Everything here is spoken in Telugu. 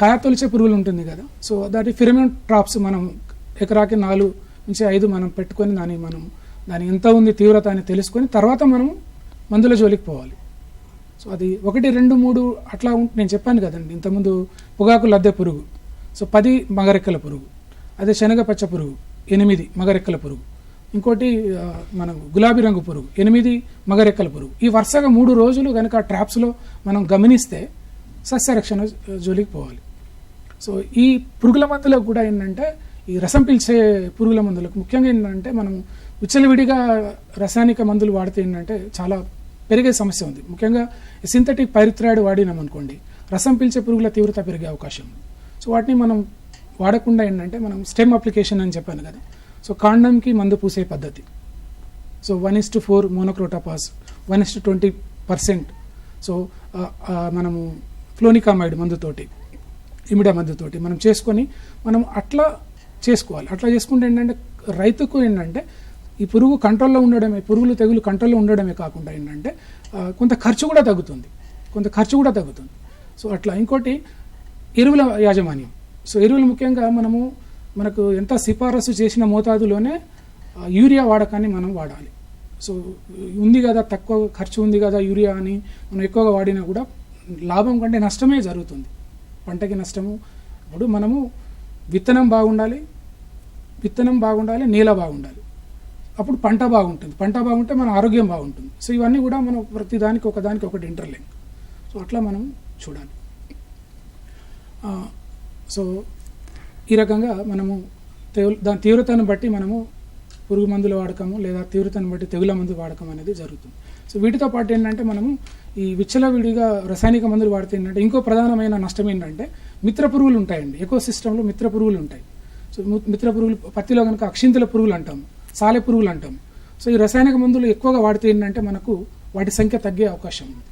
కాయ తొలిచే పురుగులు ఉంటుంది కదా. సో దాటి ఫిరమిన్ ట్రాప్స్ మనం ఎకరాకి నాలుగు నుంచి ఐదు మనం పెట్టుకొని దాన్ని మనం దాని ఎంత ఉంది తీవ్రత అని తెలుసుకొని తర్వాత మనం మందుల జోలికి పోవాలి. సో అది ఒకటి రెండు మూడు అట్లా ఉంటే నేను చెప్పాను కదండి ఇంతకుముందు పొగాకు లద్దె పురుగు సో పది మగరెక్కల పురుగు అదే శనగ పచ్చ పురుగు ఎనిమిది మగరెక్కల పురుగు ఇంకోటి మనం గులాబీ రంగు పురుగు ఎనిమిది మగరెక్కల పురుగు. ఈ వరుసగా మూడు రోజులు కనుక ట్రాప్స్లో మనం గమనిస్తే సస్యరక్షణ జోలికి పోవాలి. సో ఈ పురుగుల మందులకు కూడా ఏంటంటే ఈ రసం పీల్చే పురుగుల మందులకు ముఖ్యంగా ఏంటంటే మనం విచ్చలవిడిగా రసాయనిక మందులు వాడితే ఏంటంటే చాలా పెరిగే సమస్య ఉంది. ముఖ్యంగా సింథటిక్ పైరిత్రాయిడ్ వాడినాం అనుకోండి రసం పీల్చే పురుగుల తీవ్రత పెరిగే అవకాశం ఉంది. సో వాటిని మనం వాడకుండా ఏంటంటే మనం స్టెమ్ అప్లికేషన్ అని చెప్పాను కదా సో కాండంకి మందు పూసే పద్ధతి. So one is to four monocrotophos one is to twenty percent. So మనము ఫ్లోనికామైడ్ మందుతోటి ఇమిడా మద్దతుతోటి మనం చేసుకొని మనం అట్లా చేసుకోవాలి. అట్లా చేసుకుంటే ఏంటంటే రైతుకు ఏంటంటే ఈ పురుగు కంట్రోల్లో ఉండడమే పురుగులు తెగులు కంట్రోల్లో ఉండడమే కాకుండా ఏంటంటే కొంత ఖర్చు కూడా తగ్గుతుంది. కొంత ఖర్చు కూడా తగ్గుతుంది. సో అట్లా ఇంకోటి ఎరువుల యాజమాన్యం. సో ఎరువులు ముఖ్యంగా మనము మనకు ఎంత సిఫారసు చేసిన మోతాదులోనే యూరియా వాడకాన్ని మనం వాడాలి. సో ఉంది కదా తక్కువ ఖర్చు ఉంది కదా యూరియా అని మనం ఎక్కువగా వాడినా కూడా లాభం కంటే నష్టమే జరుగుతుంది. పంటకి నష్టము. ఇప్పుడు మనము విత్తనం బాగుండాలి విత్తనం బాగుండాలి నేల బాగుండాలి. అప్పుడు పంట బాగుంటుంది. పంట బాగుంటే మన ఆరోగ్యం బాగుంటుంది. సో ఇవన్నీ కూడా మనం ప్రతిదానికి ఒకదానికి ఒకటి ఇంటర్లింక్ సో అట్లా మనం చూడాలి. సో ఈ రకంగా మనము దాని తీవ్రతను బట్టి మనము పురుగు మందుల వాడకము లేదా తీవ్రతను బట్టి తెగుల మందు వాడకం అనేది జరుగుతుంది. సో వీటితో పాటు ఏంటంటే మనము ఈ విచ్చలవిడిగా రసాయనిక మందులు వాడితే ఏంటంటే ఇంకో ప్రధానమైన నష్టం ఏంటంటే మిత్ర పురుగులు ఉంటాయండి. ఎకో సిస్టంలో మిత్ర పురుగులు ఉంటాయి. సో మిత్ర పురుగులు పత్తిలో కనుక అక్షింతల పురుగులు అంటాము సాలె పురుగులు అంటాము. సో ఈ రసాయనిక మందులు ఎక్కువగా వాడితే ఏంటంటే మనకు వాటి సంఖ్య తగ్గే అవకాశం ఉంది.